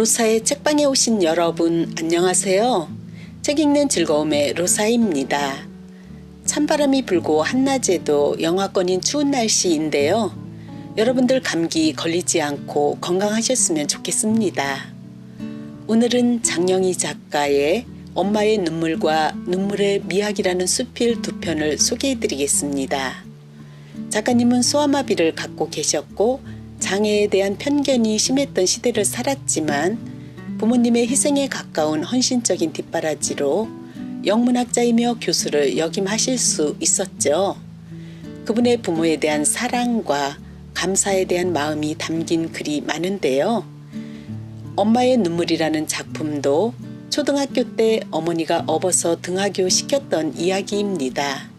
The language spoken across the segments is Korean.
로사의 책방에 오신 여러분 안녕하세요. 책 읽는 즐거움의 로사입니다. 찬바람이 불고 한낮에도 영하권인 추운 날씨인데요. 여러분들 감기 걸리지 않고 건강하셨으면 좋겠습니다. 오늘은 장영희 작가의 엄마의 눈물과 눈물의 미학이라는 수필 두 편을 소개해 드리겠습니다. 작가님은 소아마비를 갖고 계셨고 장애에 대한 편견이 심했던 시대를 살았지만 부모님의 희생에 가까운 헌신적인 뒷바라지로 영문학자이며 교수를 역임하실 수 있었죠. 그분의 부모에 대한 사랑과 감사에 대한 마음이 담긴 글이 많은데요. 엄마의 눈물이라는 작품도 초등학교 때 어머니가 업어서 등하교 시켰던 이야기입니다.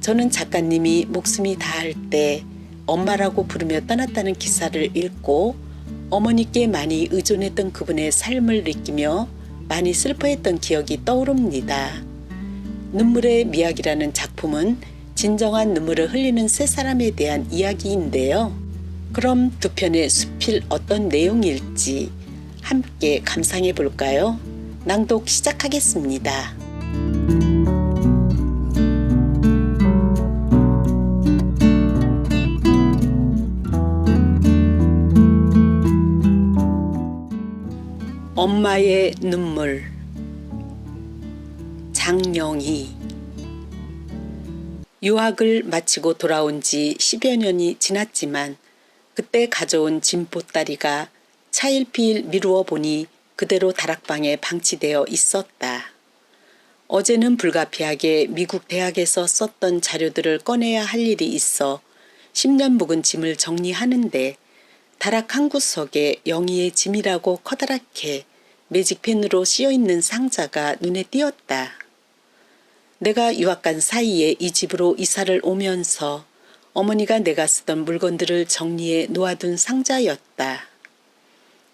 저는 작가님이 목숨이 다할 때 엄마라고 부르며 떠났다는 기사를 읽고 어머니께 많이 의존했던 그분의 삶을 느끼며 많이 슬퍼했던 기억이 떠오릅니다. 눈물의 미학이라는 작품은 진정한 눈물을 흘리는 세 사람에 대한 이야기인데요. 그럼 두 편의 수필 어떤 내용일지 함께 감상해 볼까요? 낭독 시작하겠습니다. 엄마의 눈물 장영희 유학을 마치고 돌아온 지 10여 년이 지났지만 그때 가져온 짐 보따리가 차일피일 미루어 보니 그대로 다락방에 방치되어 있었다. 어제는 불가피하게 미국 대학에서 썼던 자료들을 꺼내야 할 일이 있어 10년 묵은 짐을 정리하는데 다락 한 구석에 영희의 짐이라고 커다랗게 매직펜으로 씌어 있는 상자가 눈에 띄었다. 내가 유학 간 사이에 이 집으로 이사를 오면서 어머니가 내가 쓰던 물건들을 정리해 놓아둔 상자였다.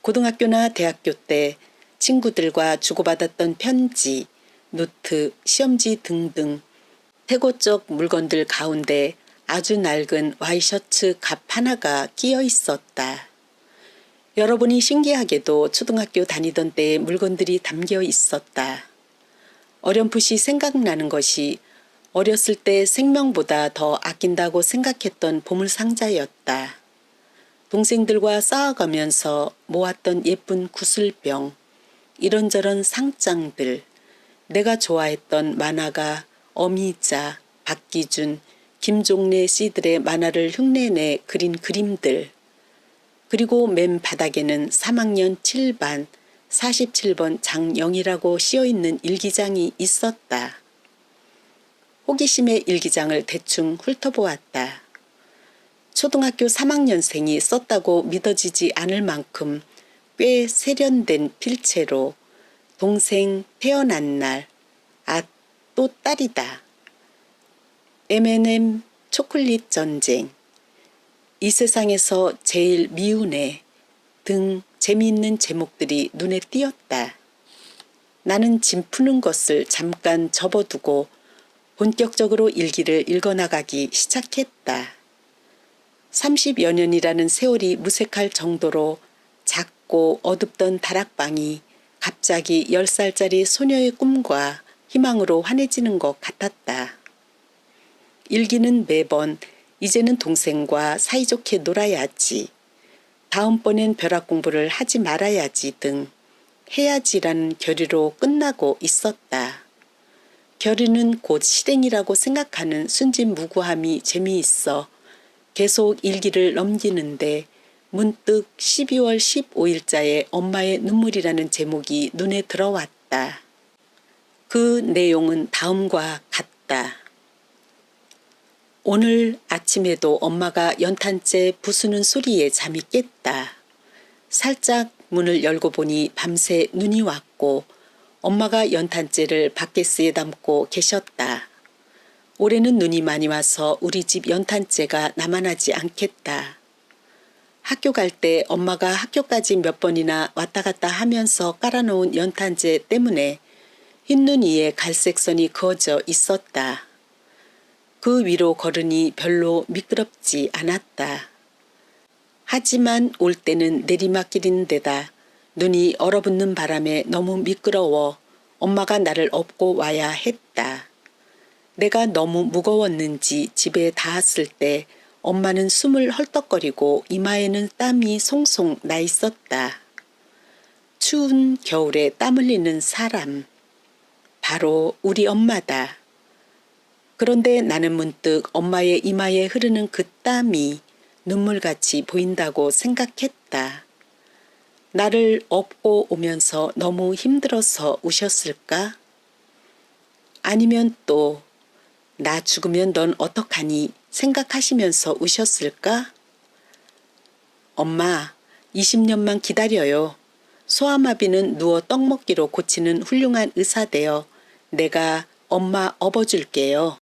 고등학교나 대학교 때 친구들과 주고받았던 편지, 노트, 시험지 등등 태고적 물건들 가운데 아주 낡은 와이셔츠 갑 하나가 끼어 있었다. 여러분이 신기하게도 초등학교 다니던 때의 물건들이 담겨 있었다. 어렴풋이 생각나는 것이 어렸을 때 생명보다 더 아낀다고 생각했던 보물상자였다. 동생들과 싸워가면서 모았던 예쁜 구슬병, 이런저런 상장들, 내가 좋아했던 만화가 어미자, 박기준, 김종래 씨들의 만화를 흉내내 그린 그림들, 그리고 맨 바닥에는 3학년 7반 47번 장영이라고 씌어 있는 일기장이 있었다. 호기심의 일기장을 대충 훑어보았다. 초등학교 3학년생이 썼다고 믿어지지 않을 만큼 꽤 세련된 필체로 동생 태어난 날, 아, 또 딸이다. M&M 초콜릿 전쟁, 이 세상에서 제일 미운 애 등 재미있는 제목들이 눈에 띄었다. 나는 짐 푸는 것을 잠깐 접어두고 본격적으로 일기를 읽어나가기 시작했다. 30여 년이라는 세월이 무색할 정도로 작고 어둡던 다락방이 갑자기 10살짜리 소녀의 꿈과 희망으로 환해지는 것 같았다. 일기는 매번 이제는 동생과 사이좋게 놀아야지. 다음번엔 벼락 공부를 하지 말아야지 등 해야지라는 결의로 끝나고 있었다. 결의는 곧 실행이라고 생각하는 순진무구함이 재미있어 계속 일기를 넘기는데 문득 12월 15일자에 엄마의 눈물이라는 제목이 눈에 들어왔다. 그 내용은 다음과 같다. 오늘 아침에도 엄마가 연탄재 부수는 소리에 잠이 깼다. 살짝 문을 열고 보니 밤새 눈이 왔고 엄마가 연탄재를 바켓스에 담고 계셨다. 올해는 눈이 많이 와서 우리 집 연탄재가 남아나지 않겠다. 학교 갈 때 엄마가 학교까지 몇 번이나 왔다 갔다 하면서 깔아놓은 연탄재 때문에 흰눈 위에 갈색선이 그어져 있었다. 그 위로 걸으니 별로 미끄럽지 않았다. 하지만 올 때는 내리막길인 데다 눈이 얼어붙는 바람에 너무 미끄러워 엄마가 나를 업고 와야 했다. 내가 너무 무거웠는지 집에 닿았을 때 엄마는 숨을 헐떡거리고 이마에는 땀이 송송 나 있었다. 추운 겨울에 땀 흘리는 사람. 바로 우리 엄마다. 그런데 나는 문득 엄마의 이마에 흐르는 그 땀이 눈물같이 보인다고 생각했다. 나를 업고 오면서 너무 힘들어서 우셨을까? 아니면 또, 나 죽으면 넌 어떡하니 생각하시면서 우셨을까? 엄마, 20년만 기다려요. 소아마비는 누워 떡 먹기로 고치는 훌륭한 의사 되어 내가 엄마 업어줄게요.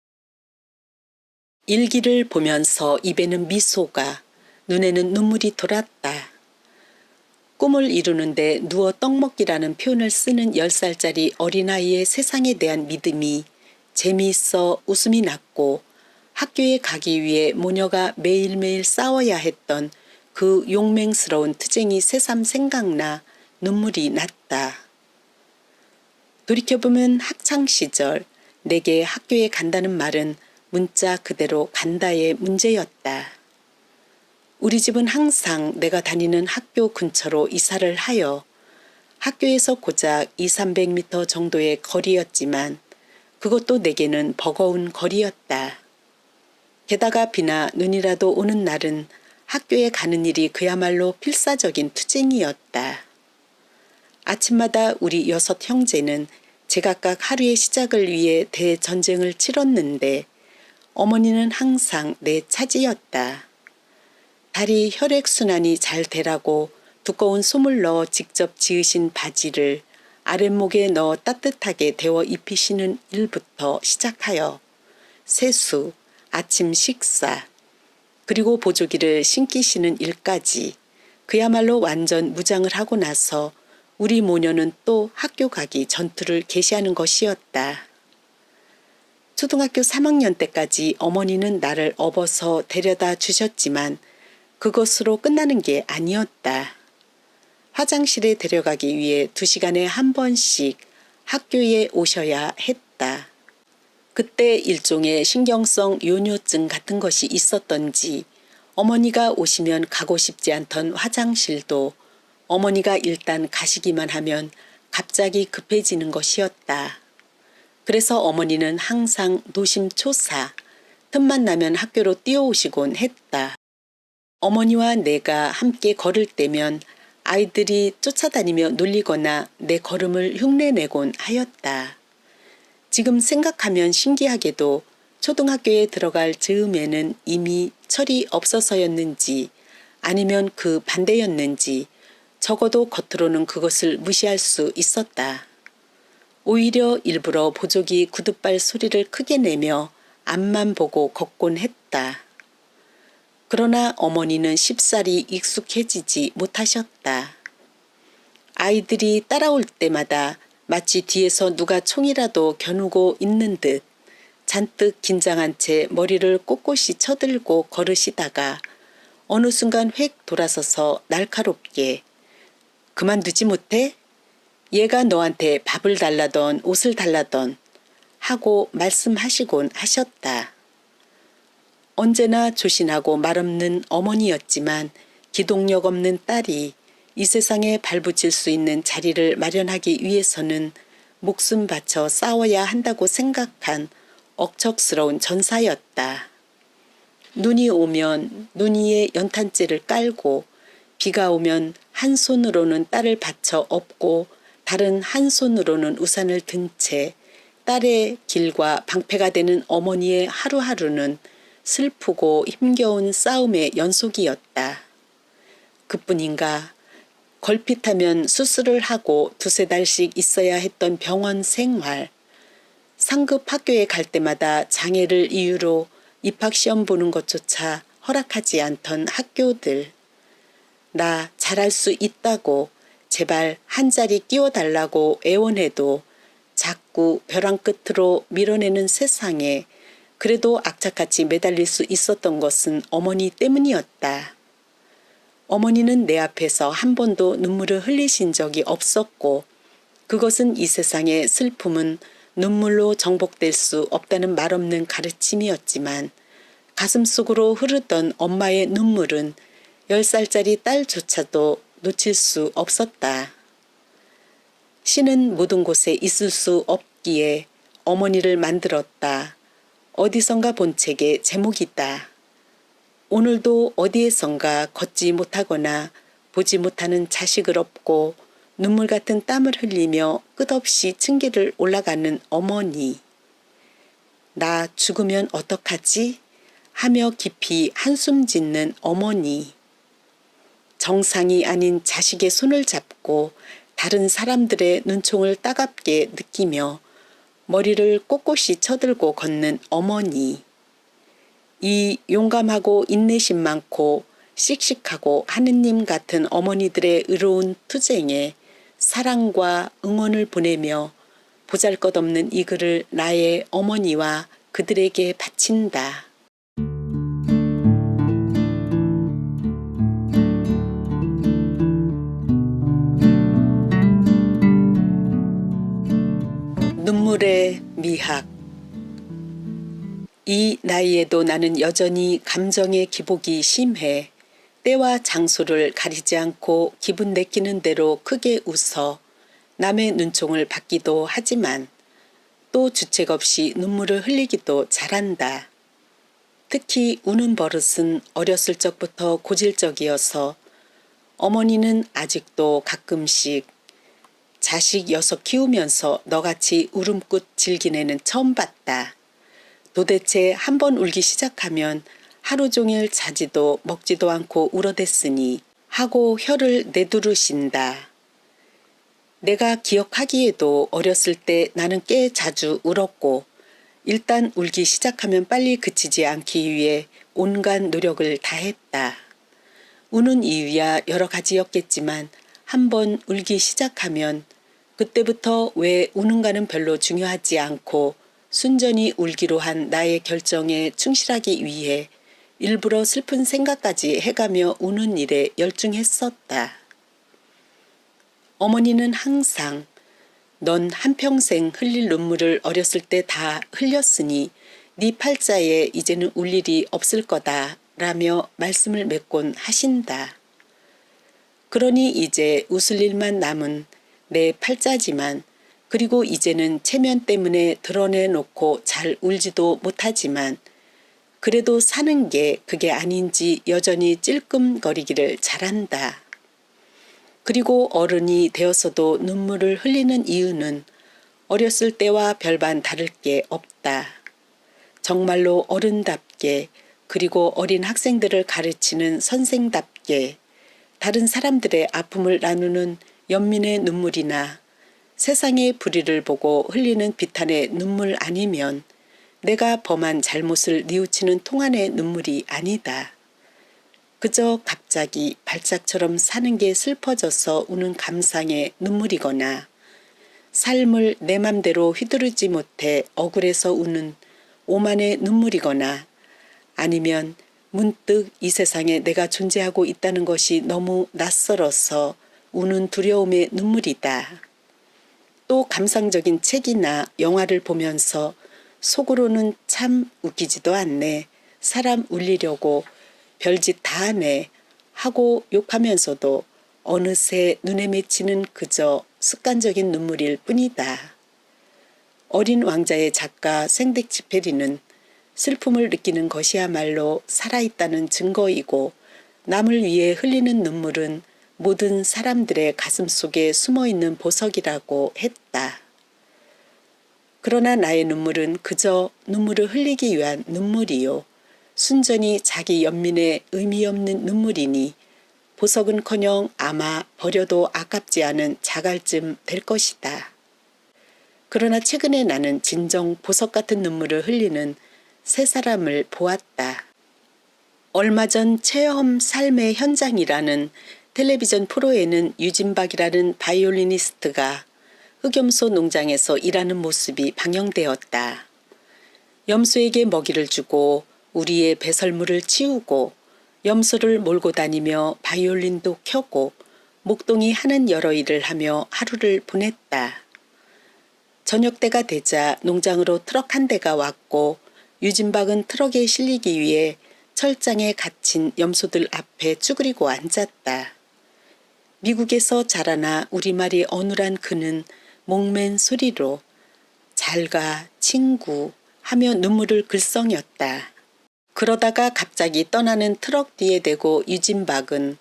일기를 보면서 입에는 미소가, 눈에는 눈물이 돌았다. 꿈을 이루는데 누워 떡 먹기라는 표현을 쓰는 10살짜리 어린아이의 세상에 대한 믿음이 재미있어 웃음이 났고 학교에 가기 위해 모녀가 매일매일 싸워야 했던 그 용맹스러운 투쟁이 새삼 생각나 눈물이 났다. 돌이켜보면 학창시절 내게 학교에 간다는 말은 문자 그대로 간다의 문제였다. 우리 집은 항상 내가 다니는 학교 근처로 이사를 하여 학교에서 고작 2, 300m 정도의 거리였지만 그것도 내게는 버거운 거리였다. 게다가 비나 눈이라도 오는 날은 학교에 가는 일이 그야말로 필사적인 투쟁이었다. 아침마다 우리 여섯 형제는 제각각 하루의 시작을 위해 대전쟁을 치렀는데 어머니는 항상 내 차지였다. 다리 혈액순환이 잘 되라고 두꺼운 솜을 넣어 직접 지으신 바지를 아랫목에 넣어 따뜻하게 데워 입히시는 일부터 시작하여 세수, 아침 식사, 그리고 보조기를 신기시는 일까지 그야말로 완전 무장을 하고 나서 우리 모녀는 또 학교 가기 전투를 개시하는 것이었다. 초등학교 3학년 때까지 어머니는 나를 업어서 데려다 주셨지만 그것으로 끝나는 게 아니었다. 화장실에 데려가기 위해 두 시간에 한 번씩 학교에 오셔야 했다. 그때 일종의 신경성 요뇨증 같은 것이 있었던지 어머니가 오시면 가고 싶지 않던 화장실도 어머니가 일단 가시기만 하면 갑자기 급해지는 것이었다. 그래서 어머니는 항상 노심초사, 틈만 나면 학교로 뛰어오시곤 했다. 어머니와 내가 함께 걸을 때면 아이들이 쫓아다니며 놀리거나 내 걸음을 흉내내곤 하였다. 지금 생각하면 신기하게도 초등학교에 들어갈 즈음에는 이미 철이 없어서였는지 아니면 그 반대였는지 적어도 겉으로는 그것을 무시할 수 있었다. 오히려 일부러 보조기 구둣발 소리를 크게 내며 앞만 보고 걷곤 했다. 그러나 어머니는 쉽사리 익숙해지지 못하셨다. 아이들이 따라올 때마다 마치 뒤에서 누가 총이라도 겨누고 있는 듯 잔뜩 긴장한 채 머리를 꼿꼿이 쳐들고 걸으시다가 어느 순간 획 돌아서서 날카롭게 그만두지 못해? 얘가 너한테 밥을 달라던 옷을 달라던 하고 말씀하시곤 하셨다. 언제나 조신하고 말없는 어머니였지만 기동력 없는 딸이 이 세상에 발붙일 수 있는 자리를 마련하기 위해서는 목숨 바쳐 싸워야 한다고 생각한 억척스러운 전사였다. 눈이 오면 눈 위에 연탄재를 깔고 비가 오면 한 손으로는 딸을 받쳐 업고 다른 한 손으로는 우산을 든 채 딸의 길과 방패가 되는 어머니의 하루하루는 슬프고 힘겨운 싸움의 연속이었다. 그뿐인가 걸핏하면 수술을 하고 두세 달씩 있어야 했던 병원 생활. 상급 학교에 갈 때마다 장애를 이유로 입학시험 보는 것조차 허락하지 않던 학교들. 나 잘할 수 있다고 제발 한 자리 끼워달라고 애원해도 자꾸 벼랑 끝으로 밀어내는 세상에 그래도 악착같이 매달릴 수 있었던 것은 어머니 때문이었다. 어머니는 내 앞에서 한 번도 눈물을 흘리신 적이 없었고 그것은 이 세상의 슬픔은 눈물로 정복될 수 없다는 말 없는 가르침이었지만 가슴 속으로 흐르던 엄마의 눈물은 10살짜리 딸조차도 놓칠 수 없었다. 신은 모든 곳에 있을 수 없기에 어머니를 만들었다. 어디선가 본 책에 제목이 있다. 오늘도 어디에선가 걷지 못하거나 보지 못하는 자식을 업고 눈물 같은 땀을 흘리며 끝없이 층계를 올라가는 어머니. 나 죽으면 어떡하지? 하며 깊이 한숨 짓는 어머니. 정상이 아닌 자식의 손을 잡고 다른 사람들의 눈총을 따갑게 느끼며 머리를 꼿꼿이 쳐들고 걷는 어머니. 이 용감하고 인내심 많고 씩씩하고 하느님 같은 어머니들의 의로운 투쟁에 사랑과 응원을 보내며 보잘 것 없는 이 글을 나의 어머니와 그들에게 바친다. 눈물의 미학 이 나이에도 나는 여전히 감정의 기복이 심해 때와 장소를 가리지 않고 기분 내키는 대로 크게 웃어 남의 눈총을 받기도 하지만 또 주책 없이 눈물을 흘리기도 잘한다. 특히 우는 버릇은 어렸을 적부터 고질적이어서 어머니는 아직도 가끔씩 자식 여섯 키우면서 너같이 울음꽃 애는 처음 봤다. 도대체 한 번 울기 시작하면 하루 종일 자지도 먹지도 않고 울어댔으니 하고 혀를 내두르신다. 내가 기억하기에도 어렸을 때 나는 꽤 자주 울었고 일단 울기 시작하면 빨리 그치지 않기 위해 온갖 노력을 다했다. 우는 이유야 여러 가지였겠지만 한번 울기 시작하면 그때부터 왜 우는가는 별로 중요하지 않고 순전히 울기로 한 나의 결정에 충실하기 위해 일부러 슬픈 생각까지 해가며 우는 일에 열중했었다. 어머니는 항상 넌 한평생 흘릴 눈물을 어렸을 때 다 흘렸으니 네 팔자에 이제는 울 일이 없을 거다 라며 말씀을 맺곤 하신다. 그러니 이제 웃을 일만 남은 내 팔자지만 그리고 이제는 체면 때문에 드러내놓고 잘 울지도 못하지만 그래도 사는 게 그게 아닌지 여전히 찔끔거리기를 잘한다. 그리고 어른이 되어서도 눈물을 흘리는 이유는 어렸을 때와 별반 다를 게 없다. 정말로 어른답게 그리고 어린 학생들을 가르치는 선생답게 다른 사람들의 아픔을 나누는 연민의 눈물이나 세상의 불의를 보고 흘리는 비탄의 눈물 아니면 내가 범한 잘못을 뉘우치는 통안의 눈물이 아니다. 그저 갑자기 발작처럼 사는 게 슬퍼져서 우는 감상의 눈물이거나 삶을 내 맘대로 휘두르지 못해 억울해서 우는 오만의 눈물이거나 아니면 문득 이 세상에 내가 존재하고 있다는 것이 너무 낯설어서 우는 두려움의 눈물이다. 또 감상적인 책이나 영화를 보면서 속으로는 참 웃기지도 않네. 사람 울리려고 별짓 다 하네. 하고 욕하면서도 어느새 눈에 맺히는 그저 습관적인 눈물일 뿐이다. 어린 왕자의 작가 생덱치페리는 슬픔을 느끼는 것이야말로 살아있다는 증거이고 남을 위해 흘리는 눈물은 모든 사람들의 가슴 속에 숨어 있는 보석이라고 했다. 그러나 나의 눈물은 그저 눈물을 흘리기 위한 눈물이요. 순전히 자기 연민의 의미 없는 눈물이니 보석은커녕 아마 버려도 아깝지 않은 자갈쯤 될 것이다. 그러나 최근에 나는 진정 보석 같은 눈물을 흘리는 세 사람을 보았다. 얼마 전 체험 삶의 현장이라는 텔레비전 프로에는 유진박이라는 바이올리니스트가 흑염소 농장에서 일하는 모습이 방영되었다. 염소에게 먹이를 주고 우리의 배설물을 치우고 염소를 몰고 다니며 바이올린도 켜고 목동이 하는 여러 일을 하며 하루를 보냈다. 저녁 때가 되자 농장으로 트럭 한 대가 왔고 유진박은 트럭에 실리기 위해 철장에 갇힌 염소들 앞에 쭈그리고 앉았다. 미국에서 자라나 우리말이 어눌한 그는 목맨 소리로 잘가 친구 하며 눈물을 글썽였다. 그러다가 갑자기 떠나는 트럭 뒤에 대고 유진박은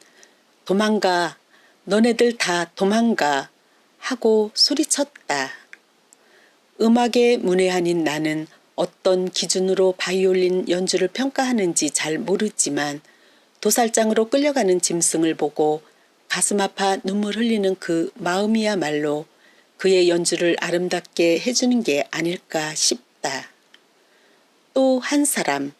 도망가 너네들 다 도망가 하고 소리쳤다. 음악에 문외한인 나는 어떤 기준으로 바이올린 연주를 평가하는지 잘 모르지만 도살장으로 끌려가는 짐승을 보고 가슴 아파 눈물 흘리는 그 마음이야말로 그의 연주를 아름답게 해주는 게 아닐까 싶다. 또 한 사람,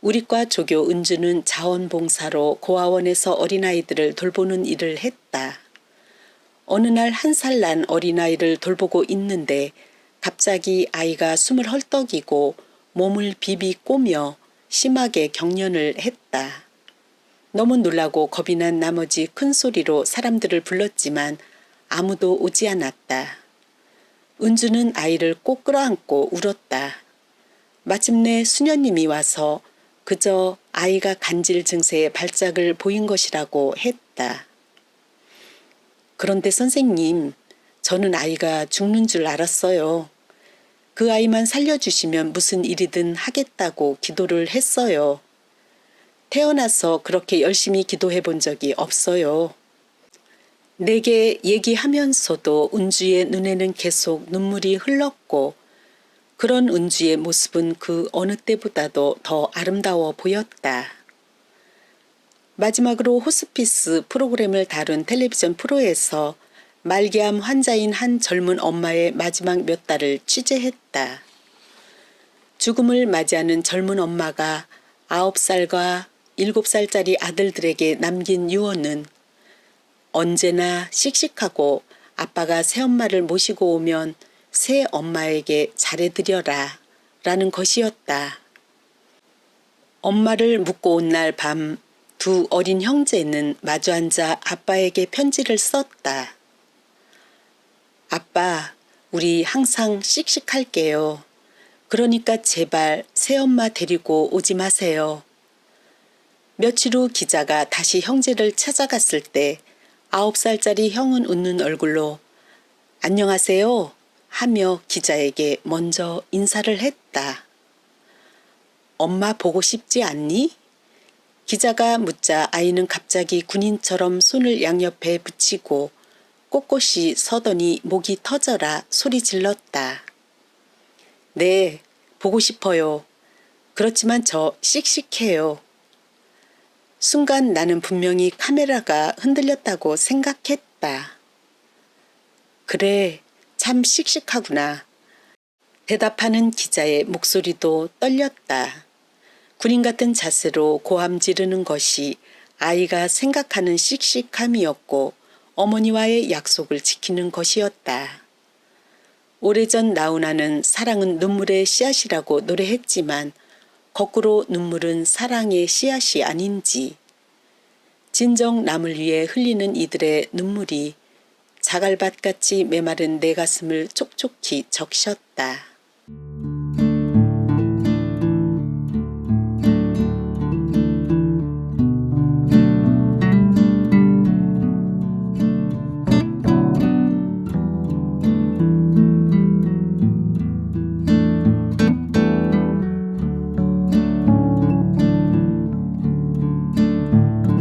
우리과 조교 은주는 자원봉사로 고아원에서 어린아이들을 돌보는 일을 했다. 어느 날 한 살 난 어린아이를 돌보고 있는데 갑자기 아이가 숨을 헐떡이고 몸을 비비 꼬며 심하게 경련을 했다. 너무 놀라고 겁이 난 나머지 큰 소리로 사람들을 불렀지만 아무도 오지 않았다. 은주는 아이를 꼭 끌어안고 울었다. 마침내 수녀님이 와서 그저 아이가 간질 증세의 발작을 보인 것이라고 했다. 그런데 선생님, 저는 아이가 죽는 줄 알았어요. 그 아이만 살려주시면 무슨 일이든 하겠다고 기도를 했어요. 태어나서 그렇게 열심히 기도해 본 적이 없어요. 내게 얘기하면서도 은주의 눈에는 계속 눈물이 흘렀고 그런 은주의 모습은 그 어느 때보다도 더 아름다워 보였다. 마지막으로 호스피스 프로그램을 다룬 텔레비전 프로에서 말기암 환자인 한 젊은 엄마의 마지막 몇 달을 취재했다. 죽음을 맞이하는 젊은 엄마가 9살과 7살짜리 아들들에게 남긴 유언은 언제나 씩씩하고 아빠가 새엄마를 모시고 오면 새 엄마에게 잘해드려라 라는 것이었다. 엄마를 묻고 온 날 밤 두 어린 형제는 마주 앉아 아빠에게 편지를 썼다. 아빠, 우리 항상 씩씩할게요. 그러니까 제발 새엄마 데리고 오지 마세요. 며칠 후 기자가 다시 형제를 찾아갔을 때 아홉 살짜리 형은 웃는 얼굴로 안녕하세요 하며 기자에게 먼저 인사를 했다. 엄마 보고 싶지 않니? 기자가 묻자 아이는 갑자기 군인처럼 손을 양옆에 붙이고 꼿꼿이 서더니 목이 터져라 소리 질렀다. 네, 보고 싶어요. 그렇지만 저 씩씩해요. 순간 나는 분명히 카메라가 흔들렸다고 생각했다. 그래, 참 씩씩하구나. 대답하는 기자의 목소리도 떨렸다. 군인 같은 자세로 고함 지르는 것이 아이가 생각하는 씩씩함이었고 어머니와의 약속을 지키는 것이었다. 오래전 나훈아는 사랑은 눈물의 씨앗이라고 노래했지만 거꾸로 눈물은 사랑의 씨앗이 아닌지 진정 남을 위해 흘리는 이들의 눈물이 자갈밭같이 메마른 내 가슴을 촉촉히 적셨다.